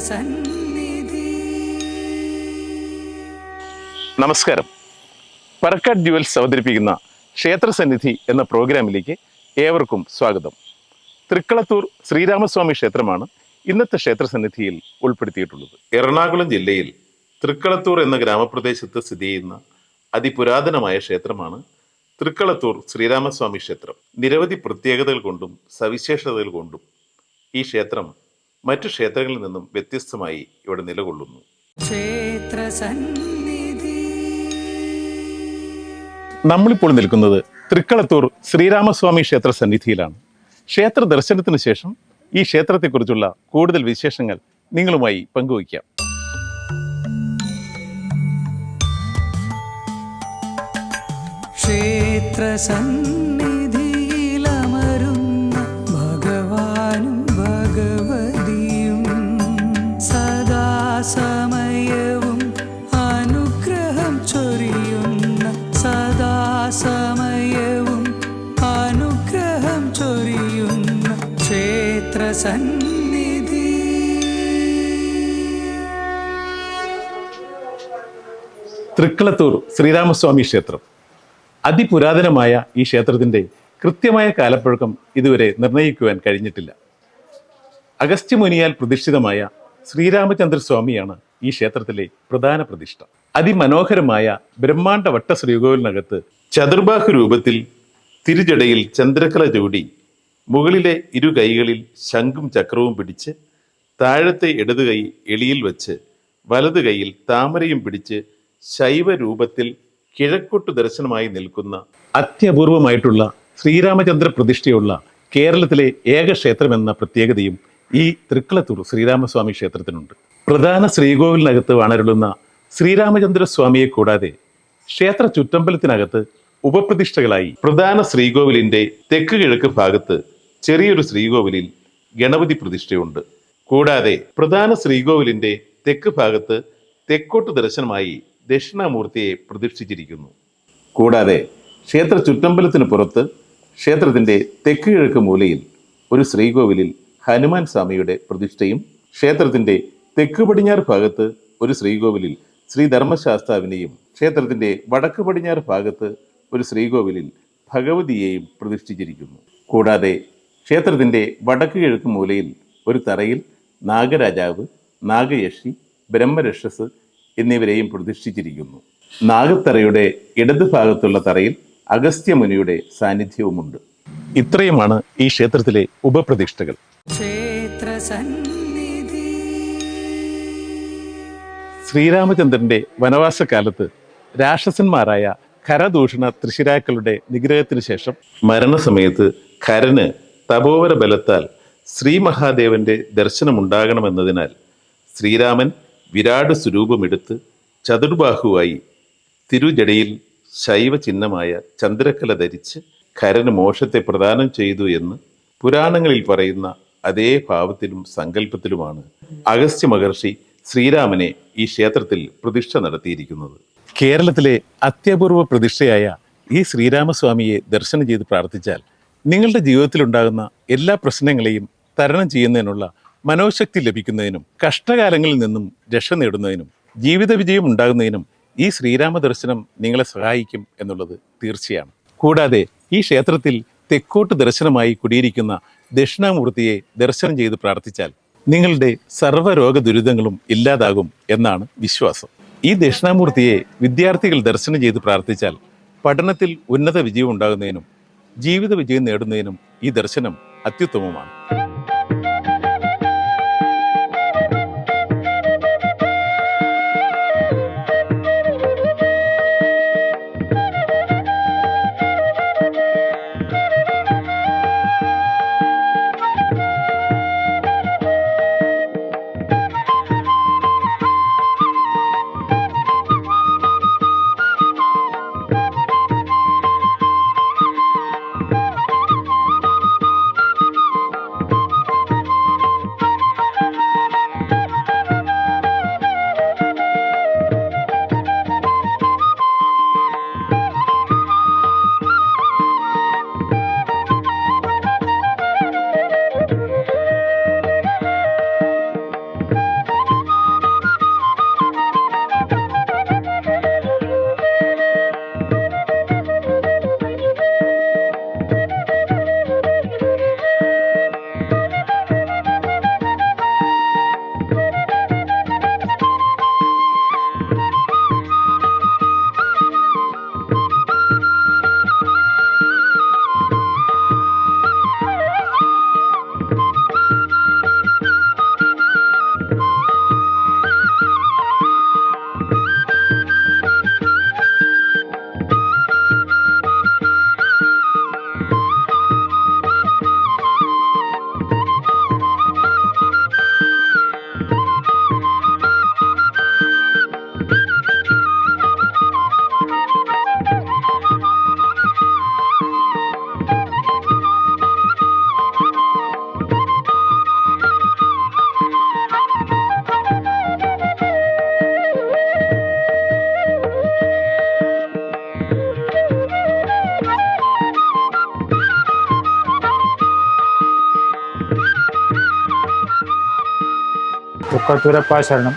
ക്ഷേത്രസന്നിധി നമസ്കാരം. പറക്കാട് ഡ്യുവൽസ് അവതരിപ്പിക്കുന്ന ക്ഷേത്രസന്നിധി എന്ന പ്രോഗ്രാമിലേക്ക് ഏവർക്കും സ്വാഗതം. തൃക്കളത്തൂർ ശ്രീരാമസ്വാമി ക്ഷേത്രമാണ് ഇന്നത്തെ ക്ഷേത്രസന്നിധിയിൽ ഉൾപ്പെടുത്തിയിട്ടുള്ളത്. എറണാകുളം ജില്ലയിൽ തൃക്കളത്തൂർ എന്ന ഗ്രാമപ്രദേശത്ത് സ്ഥിതി ചെയ്യുന്ന അതിപുരാതനമായ ക്ഷേത്രമാണ് തൃക്കളത്തൂർ ശ്രീരാമസ്വാമി ക്ഷേത്രം. നിരവധി പ്രത്യേകതകൾ കൊണ്ടും സവിശേഷതകൾ കൊണ്ടും ഈ ക്ഷേത്രം മറ്റു ക്ഷേത്രങ്ങളിൽ നിന്നും വ്യത്യസ്തമായി ഇവിടെ നിലകൊള്ളുന്നു. നമ്മളിപ്പോൾ നിൽക്കുന്നത് തൃക്കളത്തൂർ ശ്രീരാമസ്വാമി ക്ഷേത്ര സന്നിധിയിലാണ് ക്ഷേത്ര ദർശനത്തിന് ശേഷം ഈ ക്ഷേത്രത്തെക്കുറിച്ചുള്ള കൂടുതൽ വിശേഷങ്ങൾ നിങ്ങളുമായി പങ്കുവയ്ക്കാം. ക്ഷേത്രസന്നിധിയിലമരുന്ന തൃക്കളത്തൂർ ശ്രീരാമസ്വാമി ക്ഷേത്രം. അതിപുരാതനമായ ഈ ക്ഷേത്രത്തിന്റെ കൃത്യമായ കാലപ്പഴക്കം ഇതുവരെ നിർണയിക്കുവാൻ കഴിഞ്ഞിട്ടില്ല. അഗസ്ത്യമുനിയാൽ പ്രതിഷ്ഠിതമായ ശ്രീരാമചന്ദ്രസ്വാമിയാണ് ഈ ക്ഷേത്രത്തിലെ പ്രധാന പ്രതിഷ്ഠ. അതിമനോഹരമായ ബ്രഹ്മാണ്ഡ വട്ട ശ്രീകോവിലിനകത്ത് ചതുർബാഹു രൂപത്തിൽ തിരുജടയിൽ ചന്ദ്രക്കല ചൂടി മുകളിലെ ഇരു കൈകളിൽ ശംഖും ചക്രവും പിടിച്ച് താഴത്തെ ഇടത് കൈ എളിയിൽ വച്ച് വലതു കൈയിൽ താമരയും പിടിച്ച് ശൈവ കിഴക്കോട്ടു കിഴക്കോട്ട് ദർശനമായി നിൽക്കുന്ന അത്യപൂർവമായിട്ടുള്ള ശ്രീരാമചന്ദ്ര പ്രതിഷ്ഠയുള്ള കേരളത്തിലെ ഏക ക്ഷേത്രമെന്ന പ്രത്യേകതയും ഈ തൃക്കളത്തൂർ ശ്രീരാമസ്വാമി ക്ഷേത്രത്തിനുണ്ട്. പ്രധാന ശ്രീകോവിലിനകത്ത് വാണരുളുന്ന ശ്രീരാമചന്ദ്ര സ്വാമിയെ കൂടാതെ ക്ഷേത്ര ചുറ്റമ്പലത്തിനകത്ത് ഉപപ്രതിഷ്ഠകളായി പ്രധാന ശ്രീകോവിലിന്റെ തെക്ക് കിഴക്ക് ഭാഗത്ത് ചെറിയൊരു ശ്രീകോവിലിൽ ഗണപതി പ്രതിഷ്ഠയുണ്ട്. കൂടാതെ പ്രധാന ശ്രീകോവിലിന്റെ തെക്ക് ഭാഗത്ത് തെക്കോട്ട് ദർശനമായി ദക്ഷിണാമൂർത്തിയെ പ്രതിഷ്ഠിച്ചിരിക്കുന്നു കൂടാതെ ക്ഷേത്ര ചുറ്റമ്പലത്തിന് പുറത്ത് ക്ഷേത്രത്തിന്റെ തെക്ക് കിഴക്ക് മൂലയിൽ ഒരു ശ്രീകോവിലിൽ ഹനുമാൻ സ്വാമിയുടെ പ്രതിഷ്ഠയും ക്ഷേത്രത്തിന്റെ തെക്ക് പടിഞ്ഞാറ് ഭാഗത്ത് ഒരു ശ്രീകോവിലിൽ ശ്രീ ധർമ്മശാസ്താവിനെയും ക്ഷേത്രത്തിന്റെ വടക്ക് പടിഞ്ഞാറ് ഭാഗത്ത് ഒരു ശ്രീകോവിലിൽ ഭഗവതിയെയും പ്രതിഷ്ഠിച്ചിരിക്കുന്നു. കൂടാതെ ക്ഷേത്രത്തിന്റെ വടക്ക് കിഴക്ക് മൂലയിൽ ഒരു തറയിൽ നാഗരാജാവ് നാഗയക്ഷി ബ്രഹ്മരക്ഷസ് എന്നിവരെയും പ്രതിഷ്ഠിച്ചിരിക്കുന്നു. നാഗത്തറയുടെ ഇടത് ഭാഗത്തുള്ള തറയിൽ അഗസ്ത്യമുനിയുടെ സാന്നിധ്യവുമുണ്ട്. ഇത്രയുമാണ് ഈ ക്ഷേത്രത്തിലെ ഉപപ്രതിഷ്ഠകൾ. ശ്രീരാമചന്ദ്രന്റെ വനവാസകാലത്ത് രാക്ഷസന്മാരായ ഖരദൂഷണ തൃശിരാക്കളുടെ നിഗ്രഹത്തിന് ശേഷം മരണസമയത്ത് ഖരന് തപോവര ബലത്താൽ ശ്രീ മഹാദേവന്റെ ദർശനമുണ്ടാകണമെന്നതിനാൽ ശ്രീരാമൻ വിരാട് സ്വരൂപമെടുത്ത് ചതുർബാഹുവായി തിരുജടയിൽ ശൈവ ചിഹ്നമായ ചന്ദ്രക്കല ധരിച്ച് ഖരന് മോക്ഷത്തെ പ്രദാനം ചെയ്തു എന്ന് പുരാണങ്ങളിൽ പറയുന്ന അതേ ഭാവത്തിലും സങ്കല്പത്തിലുമാണ് അഗസ്ത്യ മഹർഷി ശ്രീരാമനെ ഈ ക്ഷേത്രത്തിൽ പ്രതിഷ്ഠ നടത്തിയിരിക്കുന്നത്. കേരളത്തിലെ അത്യപൂർവ പ്രതിഷ്ഠയായ ഈ ശ്രീരാമസ്വാമിയെ ദർശനം ചെയ്ത് പ്രാർത്ഥിച്ചാൽ നിങ്ങളുടെ ജീവിതത്തിലുണ്ടാകുന്ന എല്ലാ പ്രശ്നങ്ങളെയും തരണം ചെയ്യുന്നതിനുള്ള മനോശക്തി ലഭിക്കുന്നതിനും കഷ്ടകാലങ്ങളിൽ നിന്നും രക്ഷ നേടുന്നതിനും ജീവിത വിജയം ഉണ്ടാകുന്നതിനും ഈ ശ്രീരാമ ദർശനം നിങ്ങളെ സഹായിക്കും എന്നുള്ളത് തീർച്ചയാണ്. കൂടാതെ ഈ ക്ഷേത്രത്തിൽ തെക്കോട്ട് ദർശനമായി കുടിയിരിക്കുന്ന ദക്ഷിണാമൂർത്തിയെ ദർശനം ചെയ്ത് പ്രാർത്ഥിച്ചാൽ നിങ്ങളുടെ സർവരോഗ ദുരിതങ്ങളും ഇല്ലാതാകും എന്നാണ് വിശ്വാസം. ഈ ദക്ഷിണാമൂർത്തിയെ വിദ്യാർത്ഥികൾ ദർശനം ചെയ്ത് പ്രാർത്ഥിച്ചാൽ പഠനത്തിൽ ഉന്നത വിജയം ഉണ്ടാകുന്നതിനും ജീവിത വിജയം നേടുന്നതിനും ഈ ദർശനം അത്യുത്തമമാണ്. തൃക്കത്തൂരപ്പ ശരണം.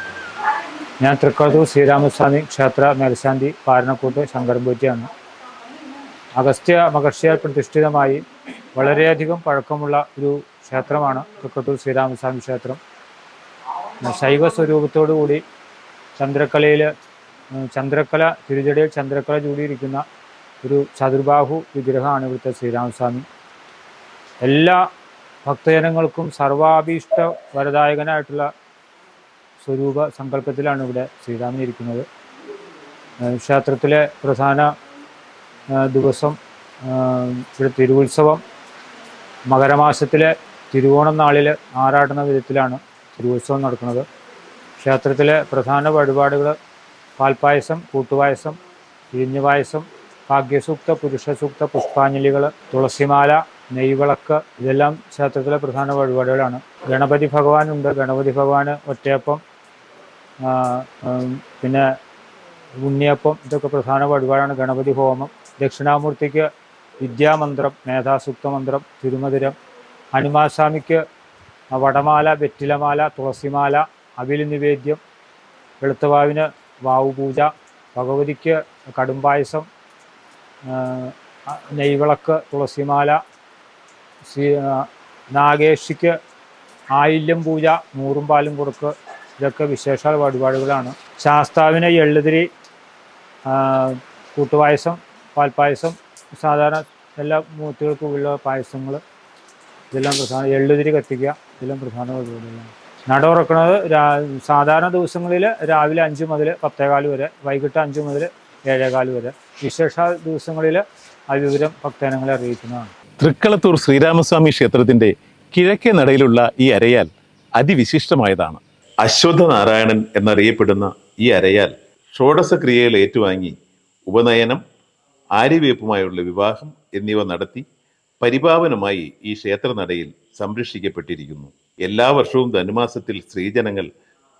ഞാൻ തൃക്കത്തൂർ ശ്രീരാമസ്വാമി ക്ഷേത്ര മേൽശാന്തി പാരണക്കൂട്ട് ശങ്കരൻപൂറ്റിയാണ്. അഗസ്ത്യ മഹർഷിയാൽ പ്രതിഷ്ഠിതമായി വളരെയധികം പഴക്കമുള്ള ഒരു ക്ഷേത്രമാണ് തൃക്കത്തൂർ ശ്രീരാമസ്വാമി ക്ഷേത്രം. ശൈവ സ്വരൂപത്തോടു കൂടി ചന്ദ്രക്കലയിൽ ചന്ദ്രക്കല തിരുചടിയിൽ ചന്ദ്രക്കല ചൂടിയിരിക്കുന്ന ഒരു ചതുർബാഹു വിഗ്രഹമാണ് ഇവിടുത്തെ ശ്രീരാമസ്വാമി. എല്ലാ ഭക്തജനങ്ങൾക്കും സർവാഭീഷ്ട വരദായകനായിട്ടുള്ള സ്വരൂപ സങ്കല്പത്തിലാണ് ഇവിടെ ശ്രീരാമൻ ഇരിക്കുന്നത്. ക്ഷേത്രത്തിലെ പ്രധാന ദിവസം ഇവിടെ തിരുവുത്സവം മകരമാസത്തിലെ തിരുവോണം നാളിൽ ആറാടുന്ന വിധത്തിലാണ് തിരുവുത്സവം നടക്കുന്നത്. ക്ഷേത്രത്തിലെ പ്രധാന വഴിപാടുകൾ പാൽപ്പായസം കൂട്ടുപായസം ഇരിഞ്ഞു പായസം ഭാഗ്യസൂക്ത പുരുഷസൂക്ത പുഷ്പാഞ്ജലികൾ തുളസിമാല നെയ്വിളക്ക് ഇതെല്ലാം ക്ഷേത്രത്തിലെ പ്രധാന വഴിപാടുകളാണ്. ഗണപതി ഭഗവാനുണ്ട്. ഗണപതി ഭഗവാന് ഒറ്റയപ്പം പിന്നെ ഉണ്ണിയപ്പം ഇതൊക്കെ പ്രധാന വഴിപാടാണ്. ഗണപതി ഹോമം ദക്ഷിണാമൂർത്തിക്ക് വിദ്യാമന്ത്രം മേധാസുക്ത മന്ത്രം തിരുമതിരം ഹനുമാസ്വാമിക്ക് വടമാല വെറ്റിലമാല തുളസിമാല അവിൽ നിവേദ്യം വെളുത്തവാവിന് വാവുപൂജ ഭഗവതിക്ക് കടുംപായസം നെയ്വിളക്ക് തുളസിമാല ശ്രീ നാഗേഷിക്ക് ആയില്യം പൂജ നൂറും പാലും കൊടുക്ക് ഇതൊക്കെ വിശേഷ വഴിപാടുകളാണ്. ശാസ്താവിന് എള്ളുതിരി കൂട്ടുപായസം പാൽപ്പായസം സാധാരണ എല്ലാ മൂർത്തികൾക്കുള്ള പായസങ്ങൾ ഇതെല്ലാം പ്രധാന എള്ളുതിരി കത്തിക്കുക ഇതെല്ലാം പ്രധാന വഴിപാടുകളാണ്. നട തുറക്കുന്നത് സാധാരണ ദിവസങ്ങളിൽ രാവിലെ അഞ്ച് മുതൽ പത്തേകാൽ വരെ വൈകിട്ട് അഞ്ച് മുതൽ ഏഴേകാൽ വരെ. വിശേഷ ദിവസങ്ങളിൽ ആ വിവരം ഭക്തജനങ്ങളെ അറിയിക്കുന്നതാണ്. തൃക്കളത്തൂർ ശ്രീരാമസ്വാമി ക്ഷേത്രത്തിന്റെ കിഴക്കേ നടയിലുള്ള ഈ അരയാൽ അതിവിശിഷ്ടമായതാണ്. അശ്വത്ഥനാരായണൻ എന്നറിയപ്പെടുന്ന ഈ അരയാൽ ഷോഡസക്രിയയിൽ ഏറ്റുവാങ്ങി ഉപനയനം ആര്യവേപ്പുമായുള്ള വിവാഹം എന്നിവ നടത്തി പരിപാവനമായി ഈ ക്ഷേത്രനടയിൽ സംരക്ഷിക്കപ്പെട്ടിരിക്കുന്നു. എല്ലാ വർഷവും ധനുമാസത്തിൽ സ്ത്രീജനങ്ങൾ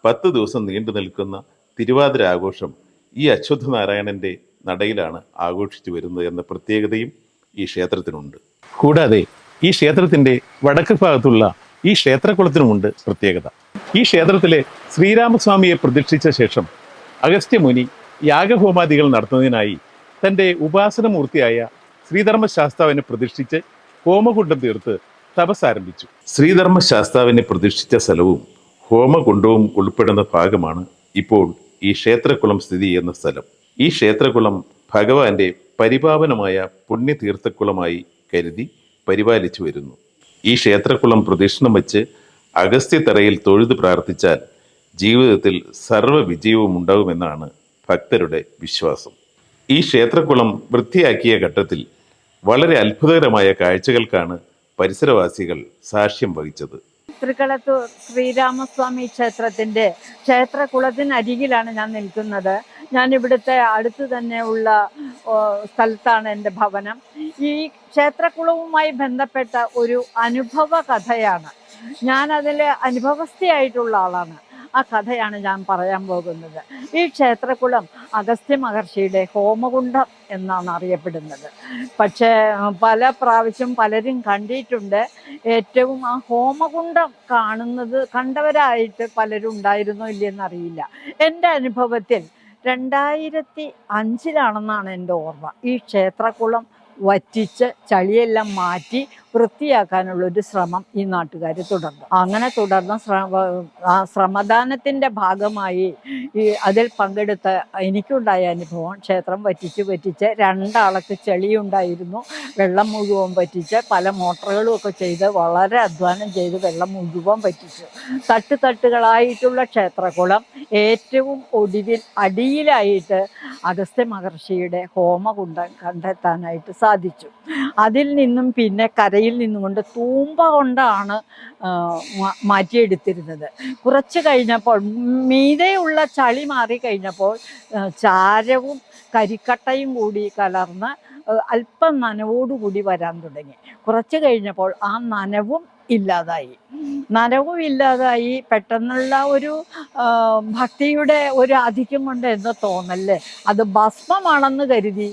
പത്ത് ദിവസം നീണ്ടു നിൽക്കുന്ന തിരുവാതിര ആഘോഷം ഈ അശ്വത്ഥനാരായണന്റെ നടയിലാണ് ആഘോഷിച്ചു വരുന്നത് എന്ന പ്രത്യേകതയും ഈ ക്ഷേത്രത്തിനുണ്ട്. കൂടാതെ ഈ ക്ഷേത്രത്തിന്റെ വടക്ക് ഭാഗത്തുള്ള ഈ ക്ഷേത്രകുളത്തിനുമുണ്ട് പ്രത്യേകത. ഈ ക്ഷേത്രത്തിലെ ശ്രീരാമസ്വാമിയെ പ്രതിഷ്ഠിച്ച ശേഷം അഗസ്ത്യമുനി യാഗഹോമാദികൾ നടത്തുന്നതിനായി തന്റെ ഉപാസനമൂർത്തിയായ ശ്രീധർമ്മശാസ്താവിനെ പ്രതിഷ്ഠിച്ച് ഹോമകുണ്ടം തീർത്ത് തപസ് ആരംഭിച്ചു. ശ്രീധർമ്മശാസ്താവിനെ പ്രതിഷ്ഠിച്ച സ്ഥലവും ഹോമകുണ്ടവും ഉൾപ്പെടുന്ന ഭാഗമാണ് ഇപ്പോൾ ഈ ക്ഷേത്രകുളം സ്ഥിതി ചെയ്യുന്ന സ്ഥലം. ഈ ക്ഷേത്രകുളം ഭഗവാന്റെ പരിപാവനമായ പുണ്യതീർത്ഥക്കുളമായി കരുതി പരിപാലിച്ചു വരുന്നു. ഈ ക്ഷേത്രകുളം പ്രദക്ഷിണം വെച്ച് അഗസ്ത്യത്തറയിൽ തൊഴുത് പ്രാർത്ഥിച്ചാൽ ജീവിതത്തിൽ സർവ വിജയവും ഉണ്ടാകുമെന്നാണ് ഭക്തരുടെ വിശ്വാസം. ഈ ക്ഷേത്രക്കുളം വൃത്തിയാക്കിയ ഘട്ടത്തിൽ വളരെ അത്ഭുതകരമായ കാഴ്ചകൾക്കാണ് പരിസരവാസികൾ സാക്ഷ്യം വഹിച്ചത്. തൃക്കളത്തൂർ ശ്രീരാമസ്വാമി ക്ഷേത്രത്തിന്റെ ക്ഷേത്രകുളത്തിനരികിലാണ് ഞാൻ നിൽക്കുന്നത്. ഞാൻ ഇവിടുത്തെ അടുത്ത് തന്നെ ഉള്ള സ്ഥലത്താണ് എന്റെ ഭവനം. ഈ ക്ഷേത്രകുളവുമായി ബന്ധപ്പെട്ട ഒരു അനുഭവ കഥയാണ് ഞാൻ അതിൽ അനുഭവസ്ഥയായിട്ടുള്ള ആളാണ്. ആ കഥയാണ് ഞാൻ പറയാൻ പോകുന്നത്. ഈ ക്ഷേത്രകുളം അഗസ്ത്യ മഹർഷിയുടെ ഹോമകുണ്ഡം എന്നാണ് അറിയപ്പെടുന്നത്. പക്ഷേ പല പ്രാവശ്യം പലരും കണ്ടിട്ടുണ്ട്. ഏറ്റവും ആ ഹോമകുണ്ഡം കാണുന്നത് കണ്ടവരായിട്ട് പലരും ഉണ്ടായിരുന്നോ ഇല്ലെന്നറിയില്ല എന്റെ അനുഭവത്തിൽ രണ്ടായിരത്തി അഞ്ചിലാണെന്നാണ് എന്റെ ഓർമ്മ. ഈ ക്ഷേത്രക്കുളം വറ്റിച്ച് ചളിയെല്ലാം മാറ്റി വൃത്തിയാക്കാനുള്ളൊരു ശ്രമം ഈ നാട്ടുകാർ തുടർന്നു. അങ്ങനെ തുടർന്ന ശ്രമ ശ്രമദാനത്തിന്റെ ഭാഗമായി ഈ അതിൽ പങ്കെടുത്ത എനിക്കുണ്ടായ അനുഭവം ക്ഷേത്രം വറ്റിച്ച് വറ്റിച്ച് രണ്ടാളക്ക് ചെളിയുണ്ടായിരുന്നു വെള്ളം മുഴുവൻ പറ്റിച്ച് പല മോട്ടറുകളും ഒക്കെ ചെയ്ത് വളരെ അധ്വാനം ചെയ്ത് വെള്ളം മുഴുവൻ പറ്റിച്ചു തട്ട് തട്ടുകളായിട്ടുള്ള ക്ഷേത്രകുളം ഏറ്റവും ഒടുവിൽ അടിയിലായിട്ട് അഗസ്ത്യ മഹർഷിയുടെ ഹോമകുണ്ടം കണ്ടെത്താനായിട്ട് സാധിച്ചു. അതിൽ നിന്നും പിന്നെ കരയിൽ നിന്നും കൊണ്ട് തൂമ്പ കൊണ്ടാണ് മാറ്റിയെടുത്തിരുന്നത്. കുറച്ച് കഴിഞ്ഞപ്പോൾ മീതെയുള്ള ചളി മാറി കഴിഞ്ഞപ്പോൾ ചാരവും കരിക്കട്ടയും കൂടി കലർന്ന് അല്പം നനവോടുകൂടി വരാൻ തുടങ്ങി. കുറച്ച് കഴിഞ്ഞപ്പോൾ ആ നനവും ഇല്ലാതായി. നരവും ഇല്ലാതായി. പെട്ടെന്നുള്ള ഒരു ഭക്തിയുടെ ഒരു ആധിക്യം കൊണ്ട് എന്ന് തോന്നല്ലേ? അത് ഭസ്മമാണെന്ന് കരുതി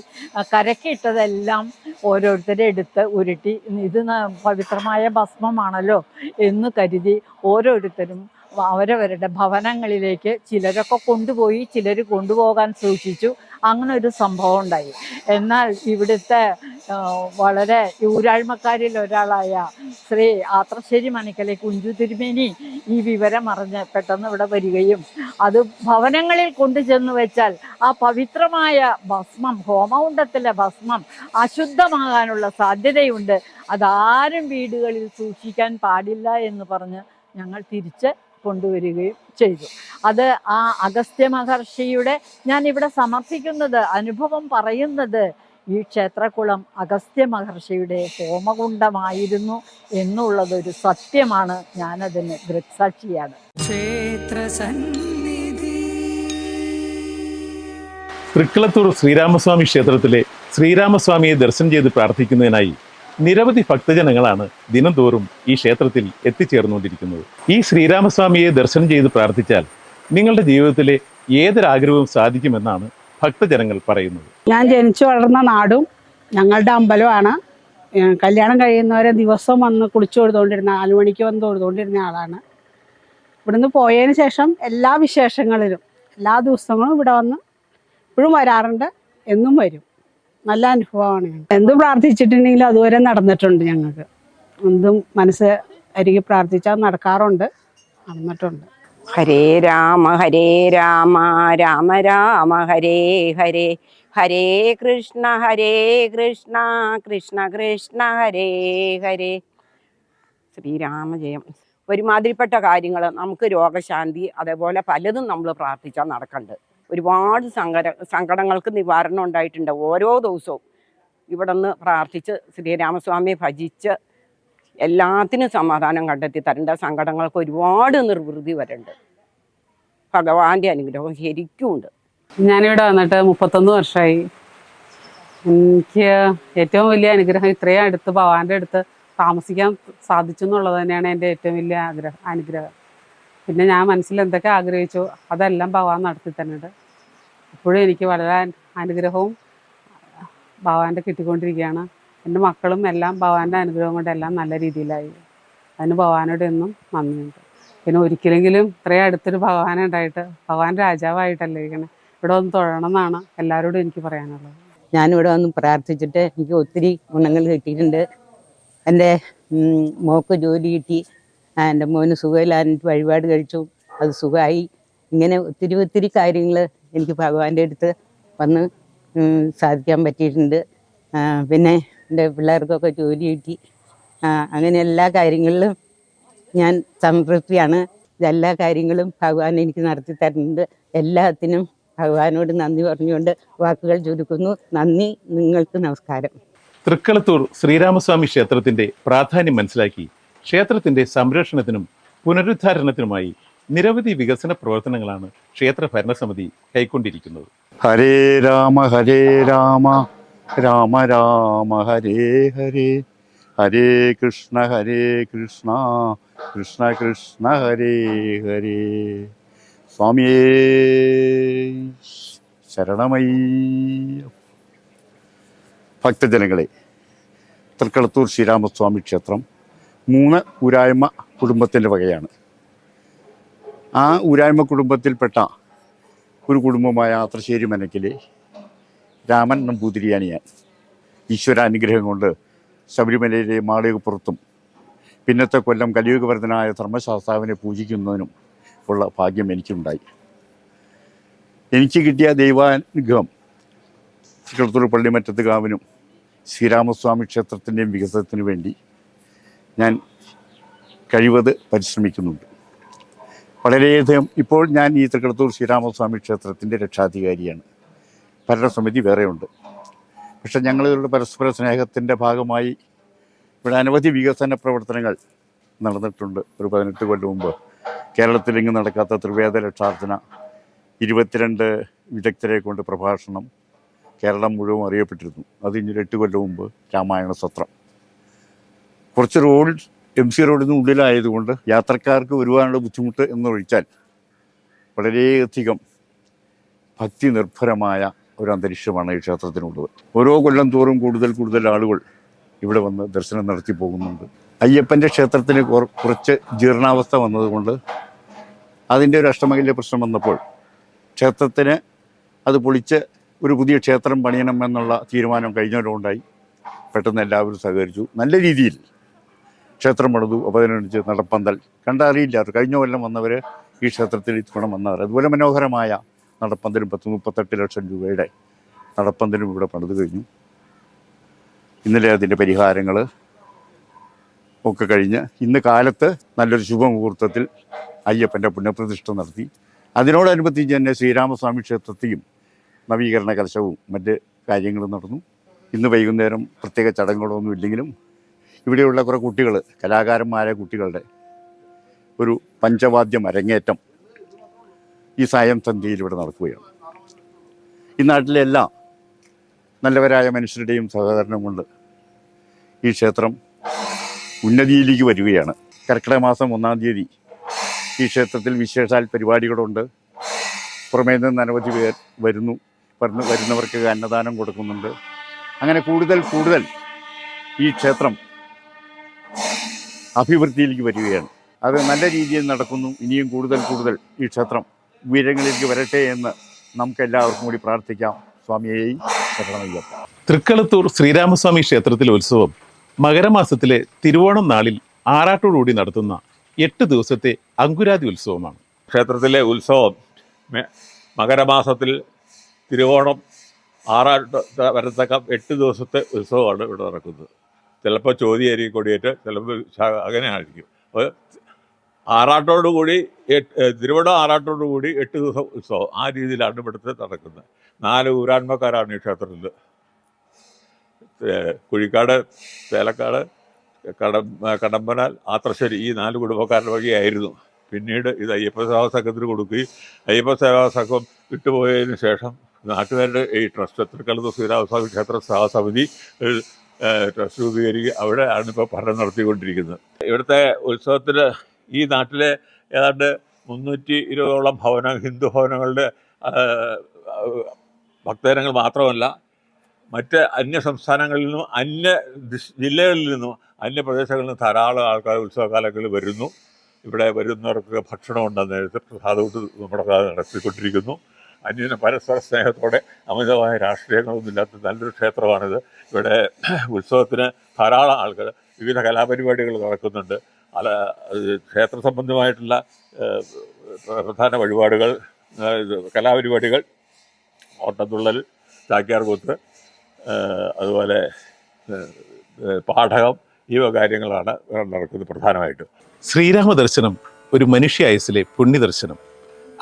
കരക്കിട്ടതെല്ലാം ഓരോരുത്തരെ എടുത്ത് ഉരുട്ടി ഇത് പവിത്രമായ ഭസ്മമാണല്ലോ എന്ന് കരുതി ഓരോരുത്തരും അവരവരുടെ ഭവനങ്ങളിലേക്ക് ചിലരൊക്കെ കൊണ്ടുപോയി ചിലർ കൊണ്ടുപോകാൻ സൂക്ഷിച്ചു. അങ്ങനെ ഒരു സംഭവം ഉണ്ടായി. എന്നാൽ ഇവിടുത്തെ വളരെ ഊരാഴ്മക്കാരിൽ ഒരാളായ ശ്രീ ആത്രശ്ശേരി മണിക്കലെ കുഞ്ചു തിരുമേനി ഈ വിവരം അറിഞ്ഞ് പെട്ടെന്ന് ഇവിടെ വരികയും അത് ഭവനങ്ങളിൽ കൊണ്ടുചെന്ന് വെച്ചാൽ ആ പവിത്രമായ ഭസ്മം ഹോമകുണ്ടത്തിലെ ഭസ്മം അശുദ്ധമാകാനുള്ള സാധ്യതയുണ്ട്. അതാരും വീടുകളിൽ സൂക്ഷിക്കാൻ പാടില്ല എന്ന് പറഞ്ഞ് ഞങ്ങൾ തിരിച്ച് കൊണ്ടുവരികയും ചെയ്തു. അത് ആ അഗസ്ത്യ മഹർഷിയുടെ ഞാൻ ഇവിടെ സമർപ്പിക്കുന്നത് അനുഭവം പറയുന്നത് ഈ ക്ഷേത്രകുളം അഗസ്ത്യ മഹർഷിയുടെ ഹോമകുണ്ടമായിരുന്നു എന്നുള്ളതൊരു സത്യമാണ്. ഞാനതിന് ദൃക്സാക്ഷിയാണ്. ക്ഷേത്ര തൃക്കളത്തൂർ ശ്രീരാമസ്വാമി ക്ഷേത്രത്തിലെ ശ്രീരാമസ്വാമിയെ ദർശനം ചെയ്ത് പ്രാർത്ഥിക്കുന്നതിനായി നിരവധി ഭക്തജനങ്ങളാണ് ദിനംതോറും ഈ ക്ഷേത്രത്തിൽ എത്തിച്ചേർന്നുകൊണ്ടിരിക്കുന്നത്. ഈ ശ്രീരാമസ്വാമിയെ ദർശനം ചെയ്ത് പ്രാർത്ഥിച്ചാൽ നിങ്ങളുടെ ജീവിതത്തിലെ ഏതൊരാഗ്രഹവും സാധിക്കുമെന്നാണ് ഭക്തജനങ്ങൾ പറയുന്നത്. ഞാൻ ജനിച്ചു വളർന്ന നാടും ഞങ്ങളുടെ അമ്പലമാണ് കല്യാണം കഴിയുന്നവരെ ദിവസം വന്ന് കുളിച്ചു കൊടുത്തുകൊണ്ടിരുന്ന നാലു മണിക്ക് വന്ന് തൊഴുതുകൊണ്ടിരുന്ന ആളാണ്. ഇവിടുന്ന് പോയതിന് ശേഷം എല്ലാ വിശേഷങ്ങളിലും എല്ലാ ദിവസങ്ങളും ഇവിടെ വന്ന് ഇപ്പോഴും വരാറുണ്ട് എന്നും വരും. നല്ല അനുഭവമാണ് എന്തും പ്രാർത്ഥിച്ചിട്ടുണ്ടെങ്കിലും അതുവരെ നടന്നിട്ടുണ്ട് ഞങ്ങൾക്ക്. എന്തും മനസ്സ് അരികെ പ്രാർത്ഥിച്ചാൽ നടക്കാറുണ്ട് നടന്നിട്ടുണ്ട്. ഹരേ രാമ ഹരേ രാമ രാമ രാമ ഹരേ ഹരേ. ഹരേ കൃഷ്ണ ഹരേ കൃഷ്ണ കൃഷ്ണ കൃഷ്ണ ഹരേ ഹരേ. ശ്രീരാമജയം ഒരുമാതിരിപ്പെട്ട കാര്യങ്ങൾ നമുക്ക് രോഗശാന്തി അതേപോലെ പലതും നമ്മൾ പ്രാർത്ഥിച്ചാൽ നടക്കണ്ട്. ഒരുപാട് സങ്കട സങ്കടങ്ങൾക്ക് നിവാരണം ഉണ്ടായിട്ടുണ്ട്. ഓരോ ദിവസവും ഇവിടെ നിന്ന് പ്രാർത്ഥിച്ച് ശ്രീരാമസ്വാമിയെ ഭജിച്ച് എല്ലാത്തിനും സമാധാനം കണ്ടെത്തി തരേണ്ട. സങ്കടങ്ങൾക്ക് ഒരുപാട് നിർവൃതി വരണ്ട്. ഭഗവാന്റെ അനുഗ്രഹം ശരിക്കും ഉണ്ട് ഞാനിവിടെ വന്നിട്ട് മുപ്പത്തൊന്ന് വർഷമായി എനിക്ക് ഏറ്റവും വലിയ അനുഗ്രഹം ഇത്രയും അടുത്ത് ഭഗവാന്റെ അടുത്ത് താമസിക്കാൻ സാധിച്ചു എന്നുള്ളത് തന്നെയാണ് എന്റെ ഏറ്റവും വലിയ ആഗ്രഹം അനുഗ്രഹം. പിന്നെ ഞാൻ മനസ്സിൽ എന്തൊക്കെ ആഗ്രഹിച്ചു അതെല്ലാം ഭഗവാൻ നടത്തി തന്നിട്ട് ഇപ്പോഴും എനിക്ക് വളരെ അനുഗ്രഹവും ഭഗവാന്റെ കിട്ടിക്കൊണ്ടിരിക്കുകയാണ്. എന്റെ മക്കളും എല്ലാം ഭഗവാന്റെ അനുഗ്രഹം കൊണ്ട് എല്ലാം നല്ല രീതിയിലായി. അതിന് ഭഗവാനോട് എന്നും നന്ദിയുണ്ട്. പിന്നെ ഒരിക്കലെങ്കിലും ഇത്രയും അടുത്തൊരു ഭഗവാൻ ഉണ്ടായിട്ട് ഭഗവാൻ രാജാവായിട്ടല്ലേ ഇരിക്കണേ? ഇവിടെ ഒന്ന് തൊഴണം എന്നാണ് എല്ലാവരോടും എനിക്ക് പറയാനുള്ളത്. ഞാനിവിടെ വന്ന് പ്രാർത്ഥിച്ചിട്ട് എനിക്ക് ഒത്തിരി ഗുണങ്ങൾ കിട്ടിയിട്ടുണ്ട്. എന്റെ മോക്ക് ജോലി കിട്ടി. എന്റെ മോന് സുഖമില്ലാഞ്ഞിട്ട് വഴിപാട് കഴിച്ചു. അത് സുഖമായി. ഇങ്ങനെ ഒത്തിരി ഒത്തിരി കാര്യങ്ങൾ എനിക്ക് ഭഗവാന്റെ അടുത്ത് വന്ന് സാധിക്കാൻ പറ്റിയിട്ടുണ്ട്. പിന്നെ എന്റെ പിള്ളേർക്കൊക്കെ ജോലി കിട്ടി. അങ്ങനെ എല്ലാ കാര്യങ്ങളിലും ഞാൻ സംതൃപ്തിയാണ്. എല്ലാ കാര്യങ്ങളും ഭഗവാൻ എനിക്ക് നടത്തി തരുന്നുണ്ട്. എല്ലാത്തിനും ഭഗവാനോട് നന്ദി പറഞ്ഞുകൊണ്ട് വാക്കുകൾ ചുരുക്കുന്നു. നന്ദി നിങ്ങൾക്ക് നമസ്കാരം. തൃക്കളത്തൂർ ശ്രീരാമസ്വാമി ക്ഷേത്രത്തിന്റെ പ്രാധാന്യം മനസ്സിലാക്കി ക്ഷേത്രത്തിന്റെ സംരക്ഷണത്തിനും പുനരുദ്ധാരണത്തിനുമായി നിരവധി വികസന പ്രവർത്തനങ്ങളാണ് ക്ഷേത്ര ഭരണസമിതി കൈക്കൊണ്ടിരിക്കുന്നത്. ഹരേ രാമ ഹരേ രാമ രാമ രാമ ഹരേ ഹരേ. ഹരേ കൃഷ്ണ ഹരേ കൃഷ്ണ കൃഷ്ണ കൃഷ്ണ ഹരേ ഹരേ. സ്വാമിയേ ശരണമയ്യ ഭക്തജനങ്ങളെ തൃക്കളത്തൂർ ശ്രീരാമസ്വാമി ക്ഷേത്രം മൂന്ന് ഊരായ്മ കുടുംബത്തിന്റെ വകയാണ്. ആ ഊരായ്മ കുടുംബത്തിൽപ്പെട്ട ഒരു കുടുംബമായ ആത്രശ്ശേരി മനക്കിൽ രാമൻ നമ്പൂതിരിയാണ് ഞാൻ ഈശ്വരാനുഗ്രഹം കൊണ്ട് ശബരിമലയിലെ മാളികപ്പുറത്തും പിന്നത്തെ കൊല്ലം കലിയുഗവർദ്ധനായ ധർമ്മശാസ്താവിനെ പൂജിക്കുന്നതിനും ഉള്ള ഭാഗ്യം എനിക്കുണ്ടായി. എനിക്ക് കിട്ടിയ ദൈവാനുഗ്രഹം തിരുവള്ളൂർ പള്ളിമറ്റത്ത് കാവിനും ശ്രീരാമസ്വാമി ക്ഷേത്രത്തിന്റെയും വികസനത്തിന് വേണ്ടി ഞാൻ കഴിവത് പരിശ്രമിക്കുന്നുണ്ട്. വളരെയധികം ഇപ്പോൾ ഞാൻ ഈ തൃക്കടത്തൂർ ശ്രീരാമസ്വാമി ക്ഷേത്രത്തിന്റെ രക്ഷാധികാരിയാണ്. ഭരണസമിതി വേറെയുണ്ട്. പക്ഷെ ഞങ്ങളുടെ പരസ്പര സ്നേഹത്തിന്റെ ഭാഗമായി ഇവിടെ അനവധി വികസന പ്രവർത്തനങ്ങൾ നടന്നിട്ടുണ്ട്. ഒരു പതിനെട്ട് കൊല്ലം മുമ്പ് കേരളത്തിലെങ്ങും നടക്കാത്ത ത്രിവേദ രക്ഷാർത്ഥന ഇരുപത്തിരണ്ട് വിദഗ്ധരെ കൊണ്ട് പ്രഭാഷണം കേരളം മുഴുവൻ അറിയപ്പെട്ടിരുന്നു. അത് ഇനി എട്ട് കൊല്ലം മുമ്പ് രാമായണ സത്രം. കുറച്ച് റോഡ് എം സി റോഡിന് ഉള്ളിലായതുകൊണ്ട് യാത്രക്കാർക്ക് വരുവാനുള്ള ബുദ്ധിമുട്ട് എന്നൊഴിച്ചാൽ വളരെയധികം ഭക്തി നിർഭരമായ ഒരു അന്തരീക്ഷമാണ് ഈ ക്ഷേത്രത്തിനുള്ളത്. ഓരോ കൊല്ലം തോറും കൂടുതൽ കൂടുതൽ ആളുകൾ ഇവിടെ വന്ന് ദർശനം നടത്തി പോകുന്നുണ്ട്. അയ്യപ്പന്റെ ക്ഷേത്രത്തിന് കുറച്ച് ജീർണാവസ്ഥ വന്നതുകൊണ്ട് അതിന്റെ ഒരു അഷ്ടമകല്യ പ്രശ്നം വന്നപ്പോൾ ക്ഷേത്രത്തിന് അത് പൊളിച്ച് ഒരു പുതിയ ക്ഷേത്രം പണിയണമെന്നുള്ള തീരുമാനം കഴിഞ്ഞവരുണ്ടായി. പെട്ടെന്ന് എല്ലാവരും സഹകരിച്ചു. നല്ല രീതിയിൽ ക്ഷേത്രം പണിതു അതിനനുസരിച്ച് നടപ്പന്തൽ. കണ്ടറിയില്ല കഴിഞ്ഞ കൊല്ലം വന്നവർ ഈ ക്ഷേത്രത്തിൽ ഇത്തവണ വന്നവർ അതുപോലെ മനോഹരമായ നടപ്പന്തലും പത്ത് മുപ്പത്തെട്ട് ലക്ഷം രൂപയുടെ നടപ്പന്തലും ഇവിടെ പണിത് കഴിഞ്ഞു. ഇന്നലെ അതിന്റെ പരിഹാരങ്ങൾ ഒക്കെ കഴിഞ്ഞ് ഇന്ന് കാലത്ത് നല്ലൊരു ശുഭമുഹൂർത്തത്തിൽ അയ്യപ്പന്റെ പുണ്യപ്രതിഷ്ഠ നടത്തി. അതിനോടനുബന്ധിച്ച് തന്നെ ശ്രീരാമസ്വാമി ക്ഷേത്രത്തെയും നവീകരണ കലശവും മറ്റ് കാര്യങ്ങളും നടന്നു. ഇന്ന് വൈകുന്നേരം പ്രത്യേക ചടങ്ങുകളൊന്നും ഇല്ലെങ്കിലും ഇവിടെയുള്ള കുറേ കുട്ടികൾ കലാകാരന്മാരായ കുട്ടികളുടെ ഒരു പഞ്ചവാദ്യം അരങ്ങേറ്റം ഈ സായം സന്ധ്യയിൽ ഇവിടെ നടക്കുകയാണ്. ഈ നാട്ടിലെല്ലാം നല്ലവരായ മനുഷ്യരുടെയും സഹകരണം കൊണ്ട് ഈ ക്ഷേത്രം ഉന്നതിയിലേക്ക് വരികയാണ്. കർക്കിടക മാസം ഒന്നാം തീയതി ഈ ക്ഷേത്രത്തിൽ വിശേഷാൽ പരിപാടികളുണ്ട്. പുറമേ നിന്ന് അനവധി പേർ വരുന്നു വരുന്നവർക്ക് അന്നദാനം കൊടുക്കുന്നുണ്ട്. അങ്ങനെ കൂടുതൽ കൂടുതൽ ഈ ക്ഷേത്രം അഭിവൃദ്ധിയിലേക്ക് വരികയാണ്. അത് നല്ല രീതിയിൽ നടക്കുന്നു. ഇനിയും കൂടുതൽ കൂടുതൽ ഈ ക്ഷേത്രം ഉയരങ്ങളിലേക്ക് വരട്ടെ എന്ന് നമുക്ക് എല്ലാവർക്കും കൂടി പ്രാർത്ഥിക്കാം. സ്വാമിയെയും ശരണമയ്യപ്പ തൃക്കളത്തൂർ ശ്രീരാമസ്വാമി ക്ഷേത്രത്തിലെ ഉത്സവം മകരമാസത്തിലെ തിരുവോണം നാളിൽ ആറാട്ടോടുകൂടി നടത്തുന്ന എട്ട് ദിവസത്തെ അങ്കുരാതി ഉത്സവമാണ്. ക്ഷേത്രത്തിലെ ഉത്സവം മകരമാസത്തിൽ തിരുവോണം ആറാട്ട് വരത്തക്ക എട്ട് ദിവസത്തെ ഉത്സവമാണ് ഇവിടെ നടക്കുന്നത്. ചിലപ്പോൾ ചോദ്യമായിരിക്കും കൊടിയേറ്റ് ചിലപ്പോൾ അങ്ങനെയായിരിക്കും അപ്പോൾ ആറാട്ടോടുകൂടി തിരുവോണം ആറാട്ടോടുകൂടി എട്ട് ദിവസം ഉത്സവം ആ രീതിയിലാണ് ഇവിടുത്തെ നടക്കുന്നത്. നാല് ഊരാൺമക്കാരാണ് ഈ ക്ഷേത്രത്തിൽ കുഴിക്കാട് ചേലക്കാട് കടം കടമ്പനാൽ ആത്രശ്ശേരി ഈ നാല് കുടുംബക്കാരുടെ വഴിയായിരുന്നു. പിന്നീട് ഇത് അയ്യപ്പ സേവാ സംഘത്തിന് കൊടുക്കുകയും അയ്യപ്പ സേവാ സംഘം വിട്ടുപോയതിനു ശേഷം നാട്ടുകാരുടെ ഈ ട്രസ്റ്റ് തൃക്കലത്ത് ശ്രീരാമസ്വാമി ക്ഷേത്ര സഹസമിതി ട്രസ്റ്റ് രൂപീകരിക്കുക അവിടെ ഇപ്പോൾ പഠനം നടത്തിക്കൊണ്ടിരിക്കുന്നത്. ഇവിടുത്തെ ഉത്സവത്തിൽ ഈ നാട്ടിലെ ഏതാണ്ട് മുന്നൂറ്റി ഇരുപതോളം ഭവന ഹിന്ദു ഭവനങ്ങളുടെ ഭക്തജനങ്ങൾ മാത്രമല്ല മറ്റ് അന്യ സംസ്ഥാനങ്ങളിൽ നിന്നും അന്യ ജില്ലകളിൽ നിന്നും അന്യ പ്രദേശങ്ങളിൽ നിന്നും ധാരാളം ആൾക്കാർ ഉത്സവകാലങ്ങളിൽ വരുന്നു. ഇവിടെ വരുന്നവർക്ക് ഭക്ഷണം ഉണ്ടെന്ന് പ്രസാദോട്ട് നമ്മുടെ നടത്തിക്കൊണ്ടിരിക്കുന്നു. അന്യന് പരസ്പര സ്നേഹത്തോടെ അമിതമായ രാഷ്ട്രീയങ്ങളൊന്നുമില്ലാത്ത നല്ലൊരു ക്ഷേത്രമാണിത്. ഇവിടെ ഉത്സവത്തിന് ധാരാളം ആളുകൾ വിവിധ കലാപരിപാടികൾ നടക്കുന്നുണ്ട്. അല ക്ഷേത്ര സംബന്ധമായിട്ടുള്ള പ്രധാന വഴിപാടുകൾ കലാപരിപാടികൾ ഓട്ടത്തുള്ളൽ ചാക്യാർകൂത്ത് അതുപോലെ പാഠകം ഈ കാര്യങ്ങളാണ് നടക്കുന്നത് പ്രധാനമായിട്ടും. ശ്രീരാമ ദർശനം ഒരു മനുഷ്യായുസിലെ പുണ്യദർശനം.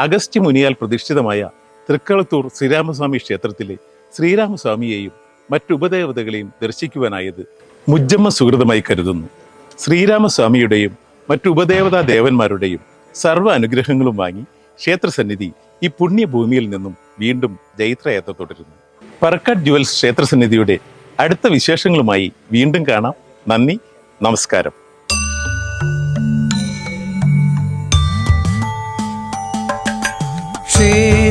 അഗസ്റ്റ് മുനിയാൽ പ്രതിഷ്ഠിതമായ തൃക്കളത്തൂർ ശ്രീരാമസ്വാമി ക്ഷേത്രത്തിലെ ശ്രീരാമസ്വാമിയെയും മറ്റുപദേവതകളെയും ദർശിക്കുവാനായത് മുജ്ജമ്മ സുഹൃതമായി കരുതുന്നു. ശ്രീരാമസ്വാമിയുടെയും മറ്റു ഉപദേവതാ ദേവന്മാരുടെയും സർവ അനുഗ്രഹങ്ങളും വാങ്ങി ക്ഷേത്രസന്നിധി ഈ പുണ്യഭൂമിയിൽ നിന്നും വീണ്ടും ജൈത്രയാത്ര തുടരുന്നു. പറക്കാട് ജുവൽസ് ക്ഷേത്രസന്നിധിയുടെ അടുത്ത വിശേഷങ്ങളുമായി വീണ്ടും കാണാം. നന്ദി നമസ്കാരം.